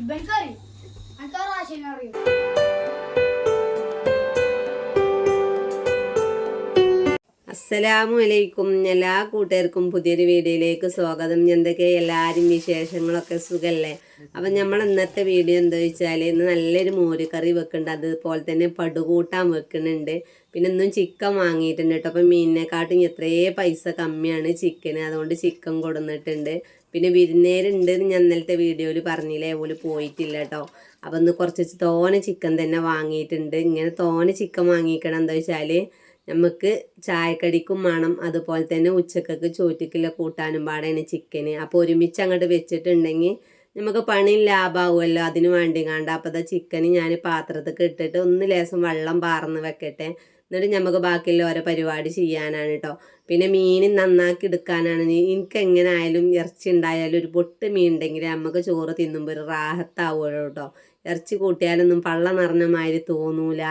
ഇവൻക്കറിയും? എനിക്ക് അസ്സലാമു അലൈക്കും എല്ലാ കൂട്ടുകാർക്കും പുതിയൊരു വീഡിയോയിലേക്ക് സ്വാഗതം. എന്തൊക്കെ എല്ലാവരും വിശേഷങ്ങളൊക്കെ സുഖല്ലേ? അപ്പം നമ്മൾ ഇന്നത്തെ വീഡിയോ എന്താ വെച്ചാൽ ഇന്ന് നല്ലൊരു മോരുകറി വെക്കുന്നുണ്ട്. അതുപോലെ തന്നെ പടുകൂട്ടാൻ വെക്കുന്നുണ്ട്. പിന്നെ ഇന്നും ചിക്കൻ വാങ്ങിയിട്ടുണ്ട് കേട്ടോ. അപ്പം മീനിനെക്കാട്ടും എത്രയേ പൈസ കമ്മിയാണ് ചിക്കന്. അതുകൊണ്ട് ചിക്കൻ കൊടുന്നിട്ടുണ്ട്. പിന്നെ വിരുന്നേരുണ്ടെന്ന് ഞാൻ ഇന്നലത്തെ വീഡിയോയിൽ പറഞ്ഞില്ലേ ഓൽ പോയിട്ടില്ല കേട്ടോ അപ്പം ഇന്ന് കുറച്ച് തോനെ ചിക്കൻ തന്നെ വാങ്ങിയിട്ടുണ്ട്. ഇങ്ങനെ തോനെ ചിക്കൻ വാങ്ങിക്കണം. എന്താ വെച്ചാൽ നമുക്ക് ചായക്കടിക്കും വേണം. അതുപോലെ തന്നെ ഉച്ചക്കൊക്കെ ചോറ്റിക്കില്ല കൂട്ടാനും പാടാണ് ചിക്കന് അപ്പോൾ ഒരുമിച്ച് അങ്ങോട്ട് വെച്ചിട്ടുണ്ടെങ്കിൽ നമുക്ക് പണി ലാഭമാവുമല്ലോ അതിന് വേണ്ടി കണ്ട അപ്പോൾ ചിക്കന് ഞാൻ പാത്രത്തിൽ ഇട്ടിട്ട് ഒന്ന് ലേശം വെള്ളം പാർന്ന് വെക്കട്ടെ. എന്നിട്ട് നമുക്ക് ബാക്കിയുള്ള ഓരോ പരിപാടി ചെയ്യാനാണ് കേട്ടോ പിന്നെ മീൻ നന്നാക്കി എടുക്കാനാണ്. എനിക്ക് എങ്ങനെ ആയാലും ഇറച്ചി ഉണ്ടായാലും ഒരു പൊട്ട് മീൻ ഉണ്ടെങ്കിൽ നമുക്ക് ചോറ് തിന്നുമ്പോൾ ഒരു റാഹത്താവുമല്ലോ കേട്ടോ ഇറച്ചി കൂട്ടിയാലൊന്നും പള്ള നിറഞ്ഞ മാതിരി തോന്നൂല.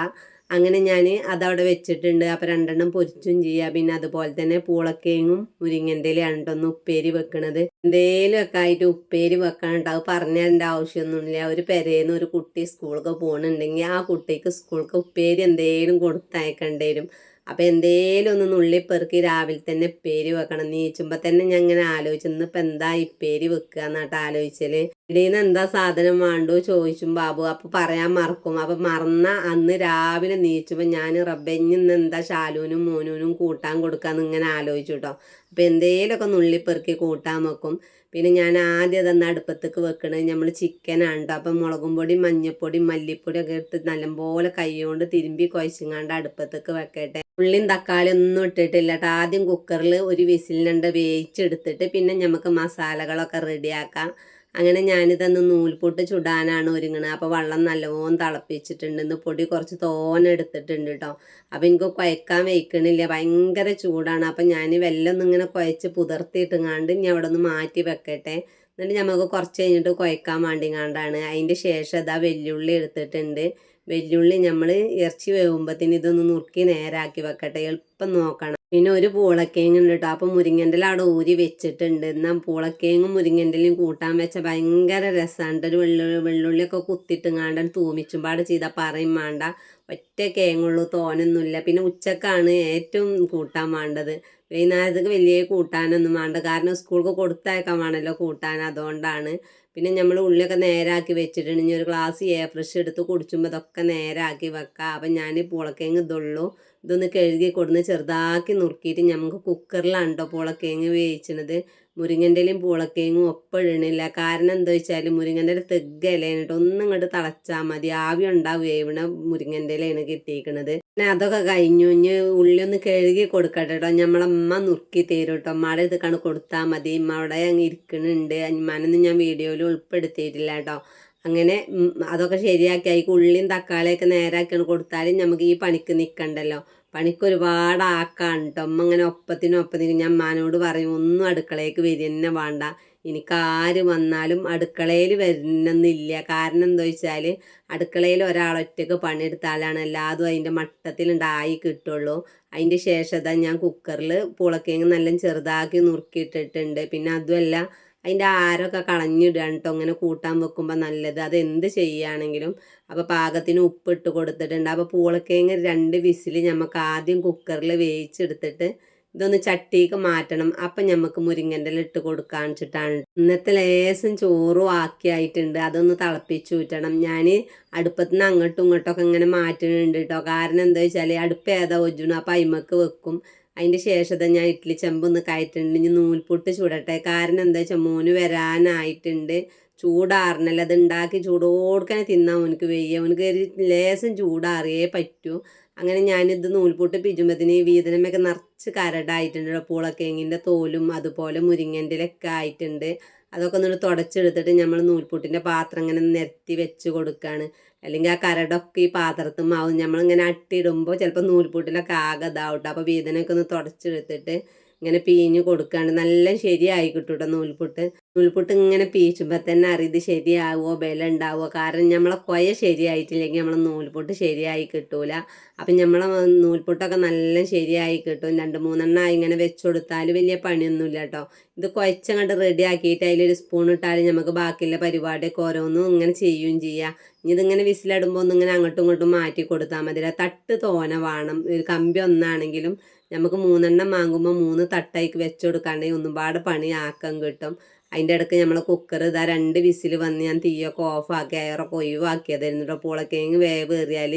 അങ്ങനെ ഞാൻ അതവിടെ വെച്ചിട്ടുണ്ട്. അപ്പോൾ രണ്ടെണ്ണം പൊരിച്ചും ചെയ്യുക പിന്നെ അതുപോലെ തന്നെ പൂളക്കേങ്ങും മുരിങ്ങന്റെ ഇലയാണ് കേട്ടോ ഒന്ന് ഉപ്പേരി വെക്കണത്. എന്തേലും ഒക്കെ ആയിട്ട് ഉപ്പേരി വെക്കാനുണ്ട്. അത് പറഞ്ഞതിന്റെ ആവശ്യമൊന്നുമില്ല. ഒരു പെരേന്ന് ഒരു കുട്ടി സ്കൂളൊക്കെ പോകുന്നുണ്ടെങ്കിൽ ആ കുട്ടിക്ക് സ്കൂൾക്ക് ഉപ്പേരി എന്തേലും കൊടുത്തയക്കേണ്ടി വരും അപ്പോൾ എന്തേലും ഒന്ന് നുള്ളിപ്പെറുക്കി രാവിലെ തന്നെ ഉപ്പേരി വെക്കണം. നീച്ചുമ്പോൾ തന്നെ ഞാൻ ഇങ്ങനെ ആലോചിച്ചു ഇന്നിപ്പോൾ എന്താ ഈ ഉപ്പേരി വെക്കുക എന്നിട്ട് ആലോചിച്ചൽ? ഇടീന്ന് എന്താ സാധനം വേണ്ടു ചോദിച്ചും ബാബു. അപ്പോൾ പറയാൻ മറക്കും. അപ്പോൾ മറന്ന അന്ന് രാവിലെ നീച്ചുമ്പോൾ ഞാൻ റബ്ബെഞ്ഞിന്ന് എന്താ ശാലുവിനും മോനൂനും കൂട്ടാൻ കൊടുക്കാന്ന് ഇങ്ങനെ ആലോചിച്ചു കേട്ടോ അപ്പോൾ എന്തേലൊക്കെ നുള്ളിപ്പെറുക്കി കൂട്ടാൻ വെക്കും. പിന്നെ ഞാൻ ആദ്യം അതൊന്ന് അടുപ്പത്തേക്ക് വെക്കണത് നമ്മൾ ചിക്കനാണ് കേട്ടോ അപ്പം മുളകും പൊടി മഞ്ഞൾപ്പൊടി മല്ലിപ്പൊടി ഒക്കെ ഇട്ട് നല്ലപോലെ കൈകൊണ്ട് തിരുമ്പി കുഴച്ചിങ്ങാണ്ട് അടുപ്പത്തേക്ക് വെക്കട്ടെ. ഉള്ളിയും തക്കാളി ഒന്നും ഇട്ടിട്ടില്ല കേട്ടോ ആദ്യം കുക്കറിൽ ഒരു വിസിലിനുണ്ട് വേവിച്ചെടുത്തിട്ട് പിന്നെ നമുക്ക് മസാലകളൊക്കെ റെഡിയാക്കാം അങ്ങനെ ഞാനിതൊന്ന് നൂൽപൊട്ട് ചുടാനാണ് ഒരുങ്ങണത് അപ്പോൾ വെള്ളം നല്ലവണ്ണം തിളപ്പിച്ചിട്ടുണ്ട് ഇന്ന് പൊടി കുറച്ച് തോനെ എടുത്തിട്ടുണ്ട് കേട്ടോ അപ്പോൾ എനിക്ക് കുഴക്കാൻ വയ്ക്കണില്ല. ഭയങ്കര ചൂടാണ്. അപ്പോൾ ഞാൻ വെല്ലം ഒന്ന് ഇങ്ങനെ കുഴച്ച് പുതിർത്തിയിട്ടുങ്ങാണ്ട് ഇനി അവിടെ ഒന്ന് മാറ്റി വെക്കട്ടെ. എന്നിട്ട് നമുക്ക് കുറച്ച് കഴിഞ്ഞിട്ട് കുഴക്കാൻ വേണ്ടിങ്ങാണ്ടാണ്. അതിന്റെ ശേഷം ഇതാ വെല്ലുള്ളി എടുത്തിട്ടുണ്ട്. വെല്ലുള്ളി നമ്മൾ ഇറച്ചി വേകുമ്പോഴത്തേന് ഇതൊന്ന് നുറുക്കി നേരാക്കി വെക്കട്ടെ. എളുപ്പം നോക്കണം. പിന്നെ ഒരു പൂളക്കേങ്ങ് ഉണ്ട് കേട്ടോ അപ്പം മുരിങ്ങന്റെ അവിടെ ഊരി വെച്ചിട്ടുണ്ട്. എന്നാൽ പൂളക്കേങ്ങും മുരിങ്ങന്റെലും കൂട്ടാൻ വെച്ച ഭയങ്കര രസമാണ് ഒരു വെള്ളുള്ളി വെള്ളുള്ളിയൊക്കെ കുത്തിട്ടുങ്ങാണ്ട് തൂമിച്ചും പാട് ചെയ്താൽ പറയും വേണ്ട ഒറ്റ കേങ്ങുള്ളൂ തോനൊന്നുമില്ല പിന്നെ ഉച്ചക്കാണ് ഏറ്റവും കൂട്ടാൻ വേണ്ടത് വൈകുന്നേരത്തേക്ക് വലിയ കൂട്ടാനൊന്നും വേണ്ട. കാരണം സ്കൂൾക്ക് കൊടുത്തയക്കാൻ വേണമല്ലോ കൂട്ടാൻ. അതുകൊണ്ടാണ്. പിന്നെ നമ്മൾ ഉള്ളിയൊക്കെ നേരാക്കി വെച്ചിട്ടുണ്ട്. ഇനി ഒരു ഗ്ലാസ് എ ഫ്രഷ് എടുത്ത് കുടിച്ചുമ്പോൾ ഇതൊക്കെ നേരാക്കി വെക്കാം. അപ്പം ഞാൻ പുളക്കേങ്ങ് ഇതുള്ളൂ. ഇതൊന്ന് കഴുകി കൊടുന്ന് ചെറുതാക്കി നുറുക്കിയിട്ട് നമുക്ക് കുക്കറിലാണ് കേട്ടോ പുളക്കേങ്ങ് വേവിച്ചത് മുരിങ്ങന്റെ ഇലയും പൂളക്കേങ്ങും ഒപ്പം ഇടണില്ല. കാരണം എന്താ വെച്ചാൽ മുരിങ്ങന്റെ തെഗ് ഇലയാണ് ഒന്നും ഇങ്ങോട്ട് തിളച്ചാൽ മതി. ആവി ഉണ്ടാവും വേവണ മുരിങ്ങന്റെ ഇലയാണ് കിട്ടിയിരിക്കുന്നത് പിന്നെ അതൊക്കെ കഴിഞ്ഞു. ഇനി ഉള്ളി ഒന്ന് കഴുകി കൊടുക്കട്ടെ കേട്ടോ. നമ്മളമ്മ നുറുക്കി തരും കേട്ടോ. അമ്മയുടെ ഇതൊക്കെയാണ് കൊടുത്താൽ മതി. ഇമ്മ അവിടെ അങ്ങ് ഇരിക്കുന്നുണ്ട് അമ്മനൊന്നും ഞാൻ വീഡിയോയിൽ ഉൾപ്പെടുത്തിയിട്ടില്ല കേട്ടോ. അങ്ങനെ അതൊക്കെ ശരിയാക്കി. അതിക്ക് ഉള്ളിയും തക്കാളിയൊക്കെ നേരാക്കിയാണ് കൊടുത്താലും നമുക്ക് ഈ പണിക്ക് നിൽക്കണ്ടല്ലോ. പണിക്ക് ഒരുപാട് ആക്കാണ് കേട്ടോ അമ്മ ഇങ്ങനെ ഒപ്പത്തിനും ഒപ്പത്തിനും ഞാൻ അമ്മാനോട് പറയും ഒന്നും അടുക്കളയ്ക്ക് വരിക വേണ്ട. എനിക്ക് ആര് വന്നാലും അടുക്കളയിൽ വരണമെന്നില്ല കാരണം എന്താ വെച്ചാൽ അടുക്കളയിൽ ഒരാളൊറ്റക്ക് പണിയെടുത്താലാണ് എല്ലാതും അതിന്റെ മട്ടത്തിലുണ്ടായി കിട്ടുള്ളൂ. അതിന്റെ ശേഷം ഞാൻ കുക്കറിൽ പുളക്കേങ്ങ് നല്ല ചെറുതാക്കി നുറുക്കിയിട്ടിട്ടുണ്ട്. പിന്നെ അതുമല്ല അതിന്റെ ആരൊക്കെ കളഞ്ഞിടുകയാണ് കേട്ടോ അങ്ങനെ കൂട്ടാൻ വെക്കുമ്പോൾ നല്ലത്. അത് എന്ത് ചെയ്യുകയാണെങ്കിലും അപ്പോൾ പാകത്തിന് ഉപ്പിട്ട് കൊടുത്തിട്ടുണ്ട്. അപ്പോൾ പൂളക്കേങ്ങ രണ്ട് വിസിൽ നമുക്ക് ആദ്യം കുക്കറിൽ വേവിച്ചെടുത്തിട്ട് ഇതൊന്ന് ചട്ടിക്ക് മാറ്റണം. അപ്പം നമുക്ക് മുരിങ്ങന്റെ ഇട്ട് കൊടുക്കാൻ വെച്ചിട്ടാണ് ഇന്നത്തെ ലേശം ചോറും ആക്കിയായിട്ടുണ്ട്. അതൊന്ന് തിളപ്പിച്ച് ഊറ്റണം. ഞാൻ അടുപ്പത്ത് നിന്ന് അങ്ങോട്ടും ഇങ്ങോട്ടൊക്കെ ഇങ്ങനെ മാറ്റുന്നുണ്ട് കേട്ടോ കാരണം എന്താ വെച്ചാൽ അടുപ്പ് ഏതാ ഒജുണു അപ്പം അയിമക്ക് വെക്കും. അതിന്റെ ശേഷം ഞാൻ ഇഡ്ഡലി ചെമ്പൊന്ന് കയറ്റുന്നുണ്ട് ഇനി നൂൽപൊട്ട് ചൂടട്ടെ. കാരണം എന്താ വെച്ചാൽ മോന് വരാനായിട്ടുണ്ട്. ചൂടാറണല്ലോ. അത് ഉണ്ടാക്കി ചൂടോടുക്കനെ തിന്നാൻ അവനക്ക് വയ്യ. അവനക്ക് ഒരു ലേശം ചൂടാറിയേ പറ്റൂ. അങ്ങനെ ഞാനിത് നൂൽപൊട്ട് പിജുമ്പത്തിന് വീതനമൊക്കെ നിറച്ച് കരടായിട്ടുണ്ട്. പൂളക്കേങ്ങിന്റെ തോലും അതുപോലെ മുരിങ്ങന്റെ ഒക്കെ ആയിട്ടുണ്ട്. അതൊക്കെ ഒന്ന് തുടച്ചെടുത്തിട്ട് നമ്മൾ നൂൽപുട്ടിന്റെ പാത്രം ഇങ്ങനെ നിരത്തി വെച്ച് കൊടുക്കുകയാണ് അല്ലെങ്കിൽ ആ കരടൊക്കെ ഈ പാത്രത്തിൽ മാവും നമ്മളിങ്ങനെ അട്ടിയിടുമ്പോൾ ചിലപ്പോൾ നൂൽപുട്ടിലൊക്കെ ആകെ ഇതാവട്ടെ. അപ്പോൾ വീതനൊക്കെ ഒന്ന് തുടച്ചെടുത്തിട്ട് ഇങ്ങനെ പീഞ്ഞ് കൊടുക്കാണ്ട് നല്ല ശരിയായി കിട്ടും കേട്ടോ നൂൽപുട്ട്. നൂൽപുട്ട് ഇങ്ങനെ പീച്ചുമ്പോൾ തന്നെ അറിയത് ശരിയാവോ ശരിയാവുമോ ഉണ്ടാവോ. കാരണം നമ്മളെ കൊയ ശരിയായിട്ടില്ലെങ്കിൽ നമ്മളെ നൂൽപുട്ട് ശരിയായി കിട്ടൂല. അപ്പം നമ്മളെ നൂൽപുട്ടൊക്കെ നല്ല ശരിയായി കിട്ടും. രണ്ട് മൂന്നെണ്ണം ഇങ്ങനെ വെച്ച് കൊടുത്താൽ വലിയ പണിയൊന്നുമില്ല കേട്ടോ. ഇത് കുഴച്ചങ്ങോട്ട് റെഡി ആക്കിയിട്ട് അതിലൊരു സ്പൂൺ ഇട്ടാൽ നമുക്ക് ബാക്കിയുള്ള പരിപാടിയൊക്കെ ഓരോന്നും ഇങ്ങനെ ചെയ്യുകയും ചെയ്യാം. ഇതിങ്ങനെ വിസിലിടുമ്പോൾ ഒന്നിങ്ങനെ അങ്ങോട്ടും ഇങ്ങോട്ടും മാറ്റി കൊടുത്താൽ മതി തട്ട് തോന വേണം. ഒരു കമ്പി ഒന്നാണെങ്കിലും നമുക്ക് മൂന്നെണ്ണം വാങ്ങുമ്പോൾ മൂന്ന് തട്ടായിക്ക് വെച്ച് കൊടുക്കാണ്ടെങ്കിൽ ഒന്നും പണി ആക്കം കിട്ടും. അതിന്റെ ഇടയ്ക്ക് നമ്മൾ കുക്കർ ഇതാ രണ്ട് വിസിൽ വന്ന് ഞാൻ തീയൊക്കെ ഓഫാക്കി അയറൊക്കെ ഒഴിവാക്കിയതായിരുന്നു കേട്ടോ പൂളക്കിഴങ്ങ് വേവ് ഏറിയാൽ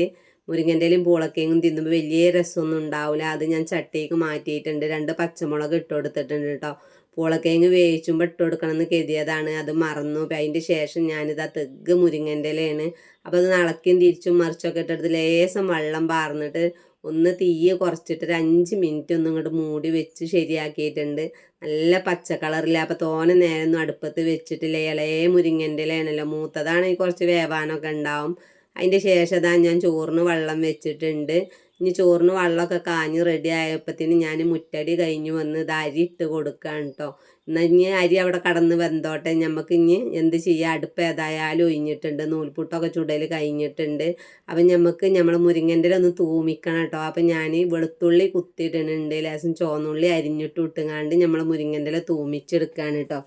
മുരിങ്ങന്റെലും പൂളക്കിഴങ്ങും തിന്നുമ്പോൾ വലിയ രസമൊന്നും ഉണ്ടാവില്ല അത് ഞാൻ ചട്ടിക്ക് മാറ്റിയിട്ടുണ്ട്. രണ്ട് പച്ചമുളക് ഇട്ട് കൊടുത്തിട്ടുണ്ട് കേട്ടോ പൂളക്കിഴങ്ങ് വേവിച്ചുമ്പോൾ ഇട്ട് കൊടുക്കണം എന്ന് കരുതിയതാണ്. അത് മറന്നു. അതിന്റെ ശേഷം ഞാനിത് ആ തെഗ് മുരിങ്ങന്റെ ഇലയാണ് അപ്പോൾ അത് നടക്കും തിരിച്ചും മറിച്ചൊക്കെ ഇട്ടെടുത്ത് ലേശം വെള്ളം പാർന്നിട്ട് ഒന്ന് തീയെ കുറച്ചിട്ട് ഒരു അഞ്ച് മിനിറ്റ് ഒന്നും ഇങ്ങോട്ട് മൂടി വെച്ച് ശരിയാക്കിയിട്ടുണ്ട്. നല്ല പച്ച കളറില്ല അപ്പോൾ തോനെ നേരമൊന്നും അടുപ്പത്ത് വെച്ചിട്ടില്ല. ഇളയ മുരിങ്ങന്റെ ഇലയാണല്ലോ മൂത്തതാണെങ്കിൽ കുറച്ച് വേവാനൊക്കെ ഉണ്ടാവും. അതിന്റെ ശേഷം ഞാൻ ചോറിന് വെള്ളം വെച്ചിട്ടുണ്ട്. ഇനി ചോറിന് വെള്ളമൊക്കെ കാഞ്ഞ് റെഡി ആയപ്പോഴത്തേന് ഞാൻ മുറ്റടി കഴിഞ്ഞ് വന്ന് ഇത് അരി ഇട്ട് കൊടുക്കുകയാണ് കേട്ടോ എന്നാൽ ഇനി അരി അവിടെ കടന്ന് വെന്തോട്ടെ. നമുക്ക് ഇനി എന്ത് ചെയ്യുക അടുപ്പ് ഏതായാലും ഒഴിഞ്ഞിട്ടുണ്ട്. നൂൽപുട്ടൊക്കെ ചുടൽ കഴിഞ്ഞിട്ടുണ്ട്. അപ്പം നമുക്ക് നമ്മൾ മുരിങ്ങന്റെ ഒന്ന് തൂമിക്കണം കേട്ടോ അപ്പം ഞാൻ വെളുത്തുള്ളി കുത്തിയിട്ടുണ്ട്. ലേശം ചോന്നുള്ളി അരിഞ്ഞിട്ട് ഇട്ടുങ്ങാണ്ട് നമ്മൾ മുരിങ്ങന്റെ തൂമിച്ചെടുക്കുകയാണ് കേട്ടോ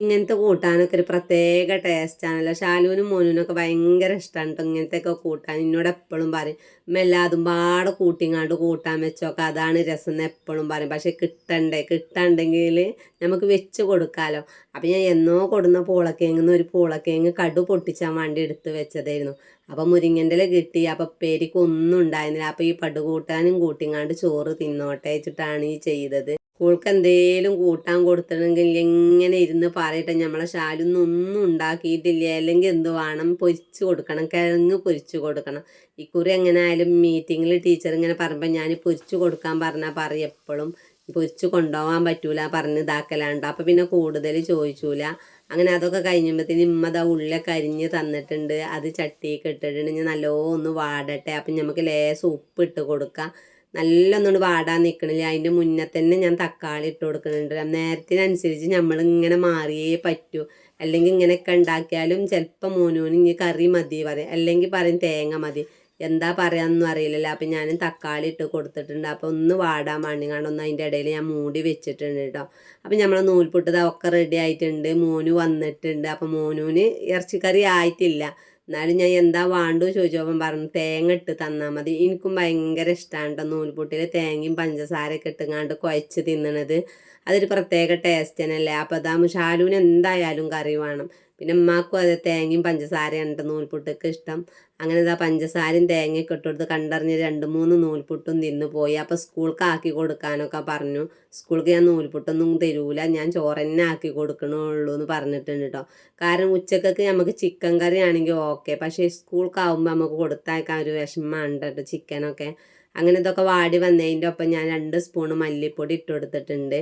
ഇങ്ങനത്തെ കൂട്ടാനൊക്കെ ഒരു പ്രത്യേക ടേസ്റ്റാണല്ലോ ഷാലുവിനും മോനുവിനൊക്കെ ഭയങ്കര ഇഷ്ടമാണ് കേട്ടോ ഇങ്ങനത്തെയൊക്കെ കൂട്ടാൻ. എന്നോട് എപ്പോഴും പറയും മെല്ലാതും എല്ലാതും പാടെ കൂട്ടിങ്ങാണ്ട് കൂട്ടാൻ വെച്ചോക്കെ. അതാണ് രസം എന്ന് എപ്പോഴും പറയും. പക്ഷെ കിട്ടണ്ടേ? കിട്ടണ്ടെങ്കിൽ നമുക്ക് വെച്ച് കൊടുക്കാമല്ലോ അപ്പം ഞാൻ എന്നോ കൊടുന്ന പൂളക്കേങ്ങ് ഒരു പൂളക്കേങ്ങ് കടു പൊട്ടിച്ചാൻ വേണ്ടി എടുത്ത് വെച്ചതായിരുന്നു. അപ്പം മുരിങ്ങന്റെ കിട്ടി. അപ്പം പേരിക്ക് ഒന്നും ഉണ്ടായിരുന്നില്ല. അപ്പം ഈ പടുകൂട്ടാനും കൂട്ടിങ്ങാണ്ട് ചോറ് തിന്നോട്ടേച്ചിട്ടാണ് ഈ ചെയ്തത്. സ്കൂൾക്ക് എന്തേലും കൂട്ടാൻ കൊടുത്തിട്ടുണ്ടെങ്കിൽ എങ്ങനെ ഇരുന്ന് പറയട്ടെ. നമ്മളെ ഷാലൊന്നും ഒന്നും ഉണ്ടാക്കിയിട്ടില്ല. അല്ലെങ്കിൽ എന്ത് വേണം? പൊരിച്ചു കൊടുക്കണം. കിഴങ്ങ് പൊരിച്ചു കൊടുക്കണം. ഇക്കുറി എങ്ങനെ ആയാലും മീറ്റിങ്ങിൽ ടീച്ചർ ഇങ്ങനെ പറയുമ്പോൾ ഞാൻ പൊരിച്ചു കൊടുക്കാൻ പറഞ്ഞാൽ പറയും. എപ്പോഴും പൊരിച്ചു കൊണ്ടുപോകാൻ പറ്റൂല. പറഞ്ഞ് ഇതാക്കലാണ്ട്. അപ്പം പിന്നെ കൂടുതൽ ചോദിച്ചൂല. അങ്ങനെ അതൊക്കെ കഴിഞ്ഞപ്പോഴത്തേന് ഇമ്മ ദാ ഉള്ളിലൊക്കെ അരിഞ്ഞ് തന്നിട്ടുണ്ട്. അത് ചട്ടിയൊക്കെ ഇട്ടിട്ടുണ്ടെങ്കിൽ നല്ലോണം ഒന്ന് വാടട്ടെ. അപ്പം നമുക്ക് ലേസ് ഉപ്പ് ഇട്ട് കൊടുക്കാം. നല്ലൊന്നുകൊണ്ട് വാടാൻ നിൽക്കണില്ല അതിന്റെ മുന്നേ തന്നെ ഞാൻ തക്കാളി ഇട്ട് കൊടുക്കുന്നുണ്ട്. നേരത്തിനനുസരിച്ച് നമ്മൾ ഇങ്ങനെ മാറിയേ പറ്റൂ. അല്ലെങ്കിൽ ഇങ്ങനെയൊക്കെ ഉണ്ടാക്കിയാലും ചിലപ്പോൾ മോനോന് ഇനി കറി മതി പറയും. അല്ലെങ്കിൽ പറയും തേങ്ങ മതി. എന്താ പറയാമെന്നൊന്നും അറിയില്ലല്ലോ. അപ്പം ഞാൻ തക്കാളി ഇട്ട് കൊടുത്തിട്ടുണ്ട്. അപ്പോൾ ഒന്ന് വാടാൻ വേണ്ടിങ്ങാണ്ട് ഒന്ന് അതിന്റെ ഇടയിൽ ഞാൻ മൂടി വെച്ചിട്ടുണ്ട് കേട്ടോ. അപ്പം നമ്മൾ നൂൽപുട്ടത് ഒക്കെ റെഡി ആയിട്ടുണ്ട്. മോനു വന്നിട്ടുണ്ട്. അപ്പം മോനൂന് ഇറച്ചിക്കറി ആയിട്ടില്ല. എന്നാലും ഞാൻ എന്താ വേണ്ടു ചോദിച്ചപ്പം പറഞ്ഞു തേങ്ങ ഇട്ട് തന്നാൽ മതി. എനിക്കും ഭയങ്കര ഇഷ്ടമാണ് കേട്ടോ നൂൽപുട്ടിൽ തേങ്ങയും പഞ്ചസാരയൊക്കെ ഇട്ടുങ്ങാണ്ട് കുഴച്ച് തിന്നണത്. അതൊരു പ്രത്യേക ടേസ്റ്റ് തന്നെയല്ലേ. അപ്പോൾ അതാ ഷാലുവിന് എന്തായാലും കറി വേണം. പിന്നെ ഉമ്മാക്കും അത് തേങ്ങയും പഞ്ചസാരയാണ് കേട്ടോ നൂൽപുട്ടൊക്കെ ഇഷ്ടം. അങ്ങനെ ഇതാ പഞ്ചസാരയും തേങ്ങയൊക്കെ ഇട്ട് കൊടുത്ത് കണ്ടറിഞ്ഞ് രണ്ട് മൂന്ന് നൂൽപുട്ടും തിന്നു പോയി. അപ്പോൾ സ്കൂൾക്ക് ആക്കി കൊടുക്കാനൊക്കെ പറഞ്ഞു. സ്കൂൾക്ക് ഞാൻ നൂൽപുട്ടൊന്നും തരൂല. ഞാൻ ചോറന്നെ ആക്കി കൊടുക്കണുള്ളൂ എന്ന് പറഞ്ഞിട്ടുണ്ട് കേട്ടോ കാരണം ഉച്ചക്കൊക്കെ നമുക്ക് ചിക്കൻ കറി ആണെങ്കിൽ ഓക്കെ. പക്ഷേ സ്കൂൾക്കാവുമ്പോൾ നമുക്ക് കൊടുത്തയക്കാൻ ഒരു വിഷമമാണ് കേട്ടോ ചിക്കനൊക്കെ. അങ്ങനെ ഇതൊക്കെ വാടി വന്നതിന്റെ ഒപ്പം ഞാൻ രണ്ട് സ്പൂണ് മല്ലിപ്പൊടി ഇട്ട് കൊടുത്തിട്ടുണ്ട്.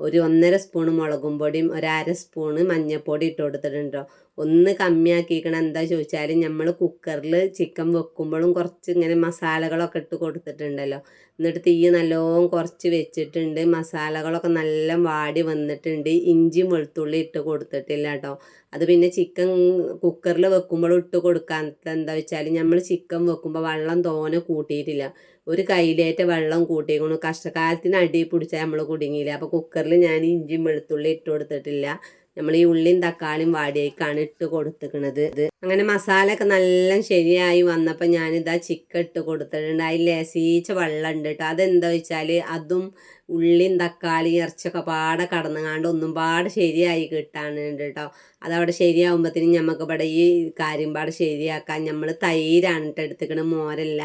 ഒരു ഒന്നര സ്പൂൺ മുളകും പൊടിയും ഒരു അര സ്പൂണ് മഞ്ഞൾപ്പൊടി ഇട്ട് കൊടുത്തിട്ടുണ്ടോ ഒന്ന് കമ്മിയാക്കിക്കണം എന്താ ചോദിച്ചാൽ നമ്മൾ കുക്കറിൽ ചിക്കൻ വെക്കുമ്പോഴും കുറച്ച് ഇങ്ങനെ മസാലകളൊക്കെ ഇട്ട് കൊടുത്തിട്ടുണ്ടല്ലോ. എന്നിട്ട് തീ നല്ലോണം കുറച്ച് വെച്ചിട്ടുണ്ട്. മസാലകളൊക്കെ നല്ല വാടി വന്നിട്ടുണ്ട്. ഇഞ്ചിയും വെളുത്തുള്ളി ഇട്ട് കൊടുത്തിട്ടില്ല കേട്ടോ. അത് പിന്നെ ചിക്കൻ കുക്കറിൽ വെക്കുമ്പോഴും ഇട്ട് കൊടുക്കാത്ത എന്താ വെച്ചാൽ നമ്മൾ ചിക്കൻ വെക്കുമ്പോൾ വെള്ളം തോനെ കൂട്ടിയിട്ടില്ല. ഒരു കയ്യിലേറ്റ വെള്ളം കൂട്ടിയേക്കണു. കഷ്ടകാലത്തിന് അടി പിടിച്ചാൽ നമ്മൾ കുടുങ്ങിയില്ല. അപ്പോൾ കുക്കറിൽ ഞാൻ ഇഞ്ചിയും വെളുത്തുള്ളി ഇട്ട് കൊടുത്തിട്ടില്ല. നമ്മൾ ഈ ഉള്ളിയും തക്കാളിയും വാടിയേക്കാണ് ഇട്ട് കൊടുത്തിക്കണത്. അങ്ങനെ മസാല ഒക്കെ നല്ല ശരിയായി വന്നപ്പോൾ ഞാനിതാ ചിക്കൻ ഇട്ട് കൊടുത്തിട്ടുണ്ട് അതിൽ ലേസീച്ച വെള്ളം ഉണ്ട് കേട്ടോ അതെന്താ വെച്ചാൽ അതും ഉള്ളിയും തക്കാളി ഇറച്ചൊക്കെ പാടെ കടന്നുകാണ്ട് ഒന്നും പാടെ ശരിയായി കിട്ടാനുണ്ട് കേട്ടോ അതവിടെ ശരിയാകുമ്പോഴത്തേനും നമുക്ക് ഇവിടെ ഈ കാര്യം പാടെ ശരിയാക്കാൻ നമ്മൾ തൈരാണ് കേട്ടോ എടുത്തിക്കണത്. മോരല്ല.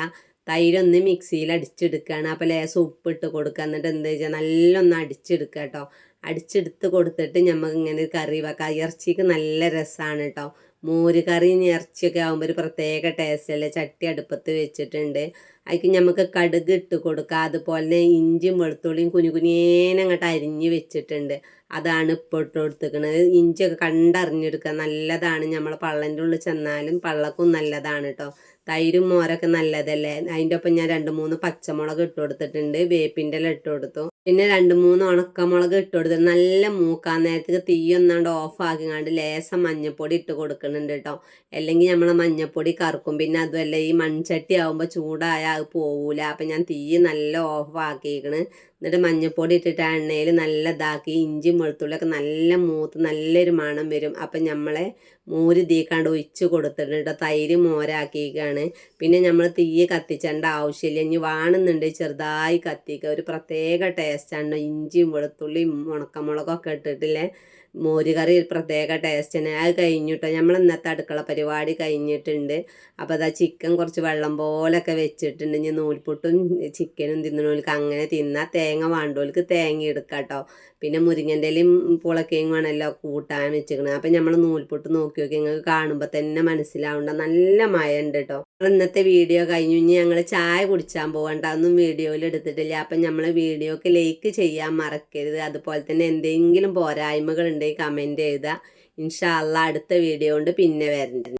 തൈരൊന്ന് മിക്സിയിൽ അടിച്ചെടുക്കുകയാണ് അപ്പോൾ ലേസം ഉപ്പിട്ട് കൊടുക്കുക എന്നിട്ട് എന്താ വെച്ചാൽ നല്ലൊന്ന് അടിച്ചെടുക്കുക കേട്ടോ അടിച്ചെടുത്ത് കൊടുത്തിട്ട് നമുക്ക് ഇങ്ങനെ കറി വെക്കാം. ഇറച്ചിക്ക് നല്ല രസമാണ് കേട്ടോ മോര് കറി ഇറച്ചിയൊക്കെ ആകുമ്പോൾ ഒരു പ്രത്യേക ടേസ്റ്റ് അല്ലേ? ചട്ടി അടുപ്പത്ത് വെച്ചിട്ടുണ്ട്. അതിക്ക് നമുക്ക് കടുക് ഇട്ട് കൊടുക്കുക അതുപോലെ ഇഞ്ചിയും വെളുത്തുള്ളിയും കുഞ്ഞു കുഞ്ഞേനങ്ങോട്ട് അരിഞ്ഞ് വെച്ചിട്ടുണ്ട്. അതാണ് ഇപ്പോൾ ഇട്ട് കൊടുത്തിരിക്കുന്നത് ഇഞ്ചിയൊക്കെ കണ്ടറിഞ്ഞെടുക്കുക. നല്ലതാണ്. നമ്മൾ പള്ളന്റെ ഉള്ളിൽ ചെന്നാലും പള്ളക്കും നല്ലതാണ് കേട്ടോ തൈരും മോരൊക്കെ നല്ലതല്ലേ? അതിന്റെ ഒപ്പം ഞാൻ രണ്ട് മൂന്ന് പച്ചമുളക് ഇട്ട് കൊടുത്തിട്ടുണ്ട് വേപ്പിന്റെ ഇല ഇട്ട് കൊടുത്തു പിന്നെ രണ്ട് മൂന്ന് ഉണക്കമുളക് ഇട്ട് കൊടുത്തു നല്ല മൂക്കാൻ നേരത്തേക്ക് തീ ഒന്നാണ്ട് ഓഫ് ആക്കിങ്ങാണ്ട് ലേസം മഞ്ഞപ്പൊടി ഇട്ട് കൊടുക്കുന്നുണ്ട് കേട്ടോ. അല്ലെങ്കിൽ നമ്മൾ മഞ്ഞപ്പൊടി കറക്കും. പിന്നെ അതുമല്ല ഈ മൺചട്ടി ആകുമ്പോൾ ചൂടായാൽ അത് പോകൂല അപ്പം ഞാൻ തീ നല്ല ഓഫ് ആക്കിയിരിക്കണ് എന്നിട്ട് മഞ്ഞപ്പൊടി ഇട്ടിട്ട് ആ എണ്ണയിൽ നല്ല ഇതാക്കി ഇഞ്ചിയും വെളുത്തുള്ളിയൊക്കെ നല്ല മൂത്ത് നല്ലൊരു മണം വരും. അപ്പം നമ്മളെ മോര് തീക്കാണ്ട് ഒഴിച്ച് കൊടുത്തിട്ടുണ്ട് തൈര് മോരാക്കിയിരിക്കുകയാണ് പിന്നെ നമ്മൾ തീ കത്തിച്ചേണ്ട ആവശ്യമില്ല. ഇനി വാണുന്നുണ്ട് ചെറുതായി കത്തിക്കുക. ഒരു പ്രത്യേക ടേസ്റ്റാണ് ഇഞ്ചിയും വെളുത്തുള്ളിയും ഉണക്കമുളകൊക്കെ ഇട്ടിട്ടില്ലേ? മോര് കറി ഒരു പ്രത്യേക ടേസ്റ്റാണ് അത് കഴിഞ്ഞിട്ടോ നമ്മൾ ഇന്നത്തെ അടുക്കള പരിപാടി കഴിഞ്ഞിട്ടുണ്ട്. അപ്പോൾ അതാ ചിക്കൻ കുറച്ച് വെള്ളം പോലൊക്കെ വെച്ചിട്ടുണ്ട്. ഇനി നൂൽപുട്ടും ചിക്കനും തിന്നണോൽക്ക് അങ്ങനെ തിന്നാൽ തേങ്ങ വേണ്ടോൽക്ക് തേങ്ങ എടുക്കാം കേട്ടോ പിന്നെ മുരിങ്ങന്റെ ഇലയും പുളക്കയും വേണമല്ലോ കൂട്ടാൻ വെച്ചിരിക്കണത്. അപ്പം നമ്മൾ നൂൽപുട്ട് നോക്കി നോക്കി നിങ്ങൾക്ക് കാണുമ്പോൾ തന്നെ മനസ്സിലാവേണ്ട. നല്ല മഴ ഉണ്ട് കേട്ടോ ഇന്നത്തെ വീഡിയോ കഴിഞ്ഞു. ഇനി ഞങ്ങൾ ചായ കുടിച്ചാൻ പോകണ്ട അതൊന്നും വീഡിയോയിൽ എടുത്തിട്ടില്ല. അപ്പം നമ്മൾ വീഡിയോക്ക് ലൈക്ക് ചെയ്യാൻ മറക്കരുത്. അതുപോലെ തന്നെ എന്തെങ്കിലും പോരായ്മകൾ ഉണ്ടെങ്കിൽ കമന്റ് ഇൻഷാ ഇൻഷാല്ല അടുത്ത വീഡിയോ കൊണ്ട് പിന്നെ വരണ്ട്.